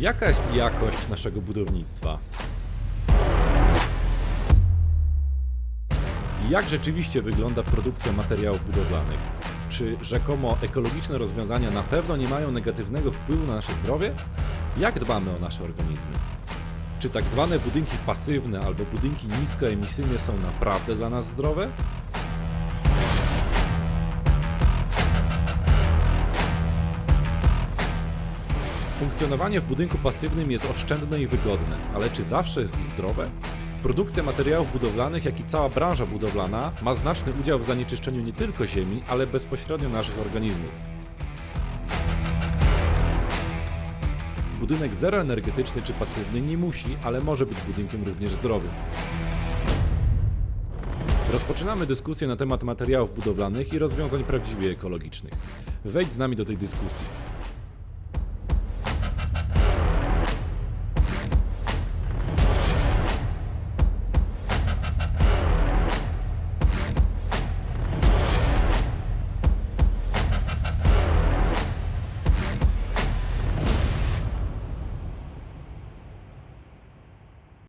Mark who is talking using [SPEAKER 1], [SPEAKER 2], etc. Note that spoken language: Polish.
[SPEAKER 1] Jaka jest jakość naszego budownictwa? Jak rzeczywiście wygląda produkcja materiałów budowlanych? Czy rzekomo ekologiczne rozwiązania na pewno nie mają negatywnego wpływu na nasze zdrowie? Jak dbamy o nasze organizmy? Czy tak zwane budynki pasywne albo budynki niskoemisyjne są naprawdę dla nas zdrowe? Funkcjonowanie w budynku pasywnym jest oszczędne i wygodne, ale czy zawsze jest zdrowe? Produkcja materiałów budowlanych, jak i cała branża budowlana ma znaczny udział w zanieczyszczeniu nie tylko ziemi, ale bezpośrednio naszych organizmów. Budynek zeroenergetyczny czy pasywny nie musi, ale może być budynkiem również zdrowym. Rozpoczynamy dyskusję na temat materiałów budowlanych i rozwiązań prawdziwie ekologicznych. Wejdź z nami do tej dyskusji.